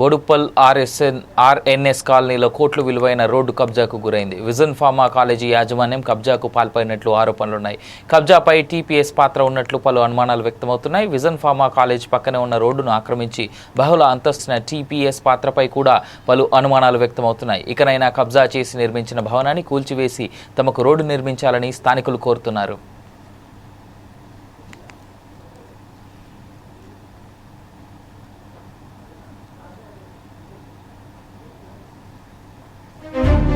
Boduppal RSN RNS కాలనీలో కోట్లు విలువైన రోడ్డు కబ్జాకు గురైంది. విజన్ ఫార్మా కాలేజీ యాజమాన్యం కబ్జాకు పాల్పడినట్లు ఆరోపణలున్నాయి. కబ్జాపై టీపీఎస్ పాత్ర ఉన్నట్లు పలు అనుమానాలు వ్యక్తమవుతున్నాయి. విజన్ ఫార్మా కాలేజీ పక్కనే ఉన్న రోడ్డును ఆక్రమించి బహుళ అంతస్తున టీపీఎస్ పాత్రపై కూడా పలు అనుమానాలు వ్యక్తమవుతున్నాయి. ఇకనైనా కబ్జా చేసి నిర్మించిన భవనాన్ని కూల్చివేసి తమకు రోడ్డు నిర్మించాలని స్థానికులు కోరుతున్నారు.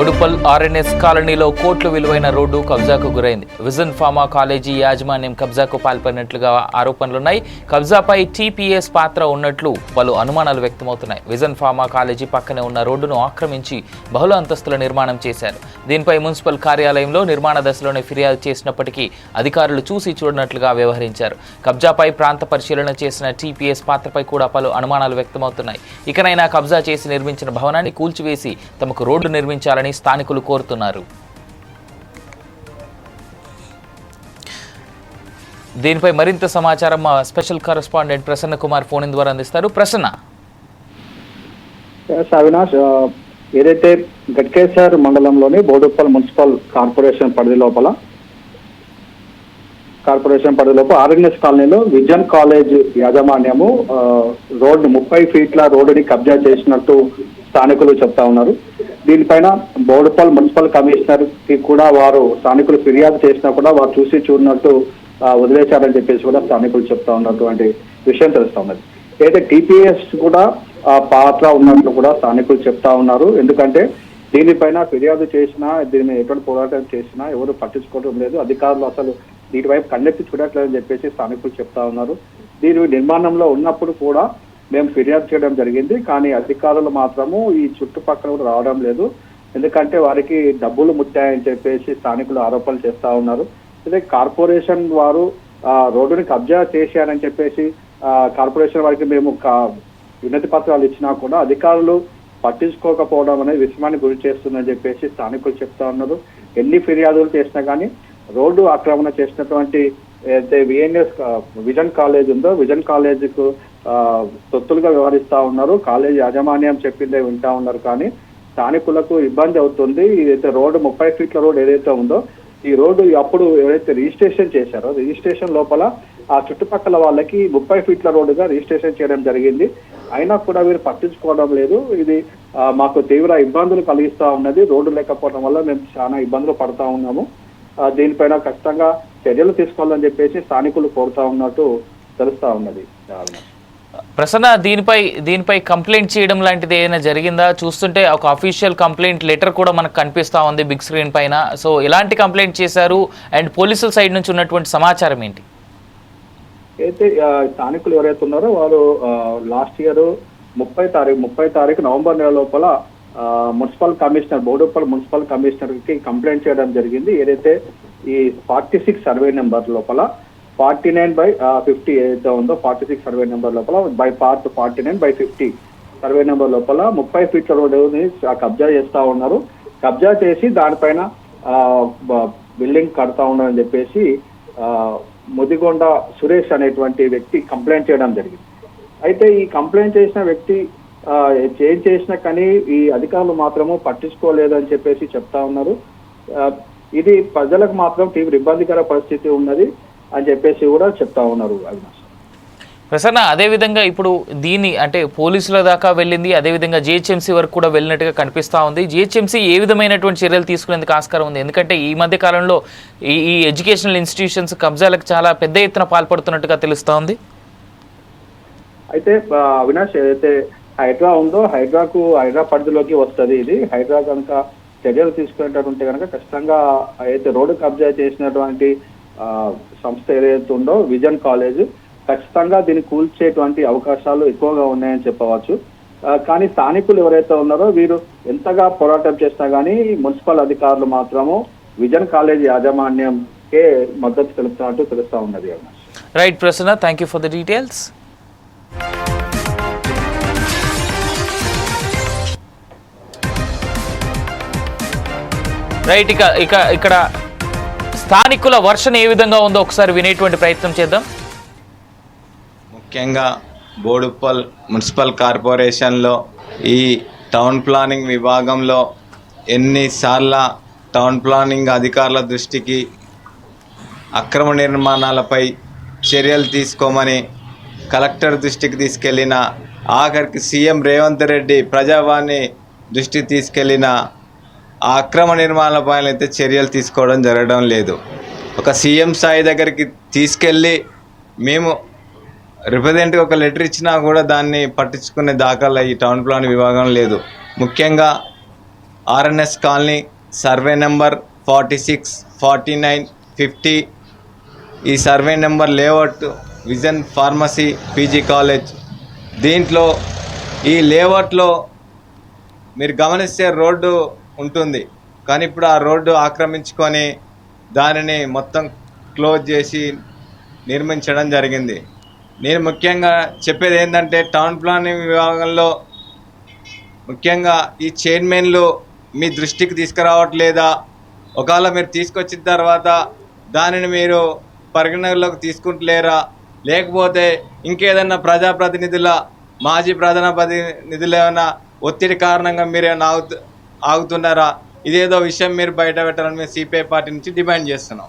బోడుపల్ ఆర్ఎన్ఎస్ కాలనీలో కోట్లు విలువైన రోడ్డు కబ్జాకు గురైంది. విజన్ ఫార్మా కాలేజీ యాజమాన్యం కబ్జాకు పాల్పడినట్లుగా ఆరోపణలున్నాయి. కబ్జాపై టీపీఎస్ పాత్ర ఉన్నట్లు పలు అనుమానాలు వ్యక్తమవుతున్నాయి. విజన్ ఫార్మా కాలేజీ పక్కనే ఉన్న రోడ్డును ఆక్రమించి బహుళ అంతస్తుల నిర్మాణం చేశారు. దీనిపై మున్సిపల్ కార్యాలయంలో నిర్మాణ దశలోనే ఫిర్యాదు చేసినప్పటికీ అధికారులు చూసి చూడనట్లుగా వ్యవహరించారు. కబ్జాపై ప్రాంత పరిశీలన చేసిన టీపీఎస్ పాత్రపై కూడా పలు అనుమానాలు వ్యక్తమవుతున్నాయి. ఇకనైనా కబ్జా చేసి నిర్మించిన భవనాన్ని కూల్చివేసి తమకు రోడ్డు నిర్మించాలని స్థానికులు కోరుతున్నారు. దీనిపై మరింత సమాచారం మా special correspondent Prasanna Kumar phone ద్వారా అందిస్తారు. ప్రసన్న. అవినాష్ ఏదైతే గట్కేశ్వర్ మండలంలోని బోడుప్పల్ మున్సిపల్ కార్పొరేషన్ పరిధి లోపల కార్పొరేషన్ పరిధి లోపల ఆర్ఎన్ఎస్ కాలనీలో విజన్ కాలేజ్ యాజమాన్యము రోడ్డు ముప్పై ఫీట్ల రోడ్డుని కబ్జా చేసినట్టు స్థానికులు చెప్తా ఉన్నారు. దీనిపైన బోడుప్పల్ మున్సిపల్ కమిషనర్కి కూడా వారు స్థానికులు ఫిర్యాదు చేసినా కూడా వారు చూసి చూడనట్టు వదిలేశారని చెప్పేసి కూడా స్థానికులు చెప్తా ఉన్నటువంటి విషయం తెలుస్తా ఉన్నది. అయితే టీపీఎస్ కూడా ఆ పాత్ర ఉన్నట్లు కూడా స్థానికులు చెప్తా ఉన్నారు. ఎందుకంటే దీనిపైన ఫిర్యాదు చేసినా దీని ఎటువంటి పోరాటం చేసినా ఎవరు పట్టించుకోవడం లేదు. అధికారులు అసలు దీనివైపు కన్నెత్తి చూడట్లేదని చెప్పేసి స్థానికులు చెప్తా ఉన్నారు. దీని నిర్మాణంలో ఉన్నప్పుడు కూడా మేము ఫిర్యాదు చేయడం జరిగింది కానీ అధికారులు మాత్రము ఈ చుట్టుపక్కల కూడా రావడం లేదు. ఎందుకంటే వారికి డబ్బులు ముట్టాయని చెప్పేసి స్థానికులు ఆరోపణలు చేస్తా ఉన్నారు. అయితే కార్పొరేషన్ వారు రోడ్డుని కబ్జా చేశారని చెప్పేసి కార్పొరేషన్ వారికి మేము కా- వినతి పత్రాలు ఇచ్చినా కూడా అధికారులు పట్టించుకోకపోవడం అనేది విషమాన్ని గురి చేస్తుందని చెప్పేసి స్థానికులు చెప్తా ఉన్నారు. ఎన్ని ఫిర్యాదులు చేసినా కానీ రోడ్డు ఆక్రమణ చేసినటువంటి అయితే విఎన్ఎస్ విజన్ కాలేజ్ ఉందో విజన్ కాలేజీకు తొత్తులుగా వ్యవహరిస్తా ఉన్నారు. కాలేజీ యాజమాన్యం చెప్పిందే వింటా ఉన్నారు కానీ స్థానికులకు ఇబ్బంది అవుతుంది. ఏదైతే రోడ్డు ముప్పై ఫీట్ల రోడ్ ఏదైతే ఉందో ఈ రోడ్డు అప్పుడు ఎవరైతే రిజిస్ట్రేషన్ చేశారో రిజిస్ట్రేషన్ లోపల ఆ చుట్టుపక్కల వాళ్ళకి ముప్పై ఫీట్ల రోడ్డుగా రిజిస్ట్రేషన్ చేయడం జరిగింది. అయినా కూడా వీరు పట్టించుకోవడం లేదు. ఇది మాకు తీవ్ర ఇబ్బందులు కలిగిస్తూ ఉన్నది. రోడ్డు లేకపోవడం వల్ల మేము చాలా ఇబ్బందులు పడతా ఉన్నాము. దీనిపైన ఖచ్చితంగా చర్యలు తీసుకోవాలని చెప్పేసి స్థానికులు కోరుతా ఉన్నట్టు తెలుస్తా ఉన్నది. ప్రసన్న దీనిపై దీనిపై కంప్లైంట్ చేయడం లాంటిది ఏదైనా జరిగిందా? చూస్తుంటే ఒక అఫీషియల్ కంప్లైంట్ లెటర్ కూడా మనకు కనిపిస్తా ఉంది బిగ్ స్క్రీన్ పైన. సో ఎలాంటి కంప్లైంట్ చేశారు? అండ్ పోలీసుల సైడ్ నుంచి ఉన్నటువంటి సమాచారం ఏంటి? అయితే స్థానికులు ఎవరైతే ఉన్నారో వారు లాస్ట్ ఇయర్ ముప్పై తారీఖు ముప్పై తారీఖు నవంబర్ నెల లోపల మున్సిపల్ కమిషనర్ బోడుపల్ మున్సిపల్ కమిషనర్కి కంప్లైంట్ చేయడం జరిగింది. ఏదైతే ఈ ఫార్టీ సిక్స్ సర్వే నెంబర్ లోపల ఫార్టీ నైన్ బై ఫిఫ్టీ ఏదైతే ఉందో ఫార్టీ సిక్స్ సర్వే నెంబర్ లోపల by part forty nine by fifty survey number లోపల ముప్పై ఫీట్ల రోడ్డుని కబ్జా చేస్తా ఉన్నారు. కబ్జా చేసి దానిపైన బిల్డింగ్ కడతా ఉన్నారని చెప్పేసి ముదిగొండ సురేష్ అనేటువంటి వ్యక్తి కంప్లైంట్ చేయడం జరిగింది. అయితే ఈ కంప్లైంట్ చేసిన వ్యక్తి చేంజ్ ఏం చేసినా కానీ ఈ అధికారులు మాత్రము పట్టించుకోలేదని చెప్పేసి చెప్తా ఉన్నారు. ఇది ప్రజలకు మాత్రం తీవ్ర ఇబ్బందికర పరిస్థితి ఉన్నది. అని చెప్పేసి కూడా చెప్తా ఉన్నారు అవినాష్. ప్రసన్న అదేవిధంగా ఇప్పుడు దీన్ని అంటే పోలీసుల దాకా వెళ్ళింది అదేవిధంగా జిహెచ్ఎంసీ వరకు కూడా వెళ్ళినట్టుగా కనిపిస్తూ ఉంది. జిహెచ్ఎంసీ ఏ విధమైనటువంటి చర్యలు తీసుకునేందుకు ఆస్కారం ఉంది? ఎందుకంటే ఈ మధ్య కాలంలో ఈ ఈ ఎడ్యుకేషనల్ ఇన్స్టిట్యూషన్స్ కబ్జాలకు చాలా పెద్ద ఎత్తున పాల్పడుతున్నట్టుగా తెలుస్తూ ఉంది. అయితే అవినాష్ ఏదైతే హైడ్రా ఉందో హైడ్రాకు హైడ్రా పరిధిలోకి వస్తుంది ఇది. హైడ్రా కనుక చర్యలు తీసుకునేటటువంటి కనుక ఖచ్చితంగా అయితే రోడ్డు కబ్జా చేసినటువంటి సంస్థ ఏదైతే ఉందో విజన్ కాలేజ్ ఖచ్చితంగా దీన్ని కూల్చేటువంటి అవకాశాలు ఎక్కువగా ఉన్నాయని చెప్పవచ్చు. కానీ స్థానికులు ఎవరైతే ఉన్నారో వీరు ఎంతగా పోరాటం చేసినా కానీ మున్సిపల్ అధికారులు మాత్రము విజన్ కాలేజ్ యాజమాన్యంకే మద్దతు తెలుపుతున్నట్టు తెలుస్తా ఉన్నది Avinash right Prasanna thank you for the details right ఇక ఇక ఇక్కడ స్థానికుల వర్షం ఏ విధంగా ఉందో ఒకసారి వినేటువంటి ప్రయత్నం చేద్దాం. ముఖ్యంగా బోడుప్పల్ మున్సిపల్ కార్పొరేషన్లో ఈ టౌన్ ప్లానింగ్ విభాగంలో ఎన్నిసార్ల టౌన్ ప్లానింగ్ అధికారుల దృష్టికి అక్రమ నిర్మాణాలపై చర్యలు తీసుకోమని కలెక్టర్ దృష్టికి తీసుకెళ్ళిన ఆఖరికి సీఎం రేవంత్ రెడ్డి ప్రజావాణి దృష్టికి తీసుకెళ్ళిన ఆ అక్రమ నిర్మాణాలపైన అయితే చర్యలు తీసుకోవడం జరగడం లేదు. ఒక సీఎం స్థాయి దగ్గరికి తీసుకెళ్ళి మేము రిప్రజెంట్గా ఒక లెటర్ ఇచ్చినా కూడా దాన్ని పట్టించుకునే దాఖలా ఈ టౌన్ ప్లాన్ విభాగం లేదు. ముఖ్యంగా RNS colony survey number forty six forty nine fifty. ఈ survey number layout vision pharmacy PG college. దీంట్లో ఈ లేఅవుట్లో మీరు గమనిస్తే రోడ్డు ఉంటుంది. కానీ ఇప్పుడు ఆ రోడ్డు ఆక్రమించుకొని దానిని మొత్తం క్లోజ్ చేసి నిర్మించడం జరిగింది. నేను ముఖ్యంగా చెప్పేది ఏంటంటే టౌన్ ప్లానింగ్ విభాగంలో ముఖ్యంగా ఈ చైర్మన్లు మీ దృష్టికి తీసుకురావట్లేదా? ఒకవేళ మీరు తీసుకొచ్చిన తర్వాత దానిని మీరు పరిగణలోకి తీసుకుంటలేరా? లేకపోతే ఇంకేదన్నా ప్రజాప్రతినిధుల మాజీ ప్రధాన ప్రతినిధులు ఏమైనా ఒత్తిడి కారణంగా మీరు ఏమైనా ఆగుతున్నారా? ఇదేదో విషయం మీరు బయట పెట్టాలని మేము సిపిఐ పార్టీ నుంచి డిమాండ్ చేస్తున్నాం.